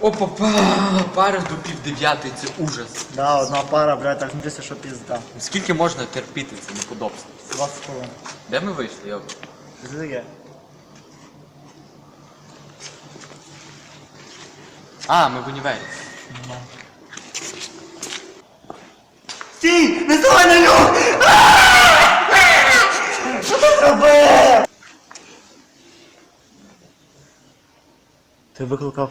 Опа-па! Пара до пів дев'ятої, це ужас. Да, одна пара, блядь, так дивися, що пізда. Скільки можна терпіти це неподобство? 20 хвилин. Де ми вийшли, йо? Злиє. А, ми в універі. Стій! Не ставай на нього! Що ти зробив? Ти викликав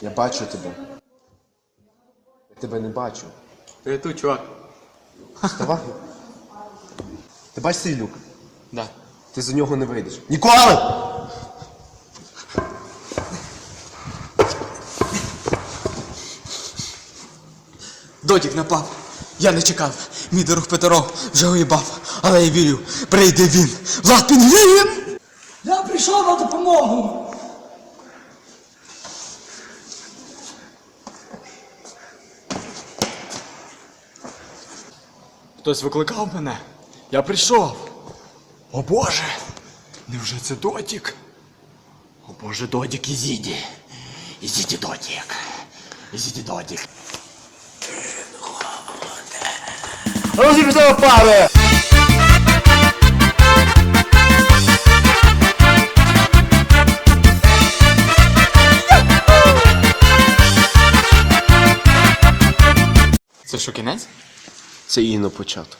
Я бачу тебе. Я тебе не бачу. Та Я тут, чувак. Вставай. Ти бачиш цей люк? Да. Ти за нього не вийдеш. Ніколи! Додік напав. Я не чекав. Мій друг Петро вже уїбав. Але я вірю, прийде він. Влад Пінгвін! Я прийшов на допомогу. Хтось викликав мене. Я прийшов. О Боже! Невже це Додік? О Боже, Додік, ізіді. Ізіді, Додік. Ізіді, Додік. Розіб'ємо пари! Це що, кінець? Це Інно початок.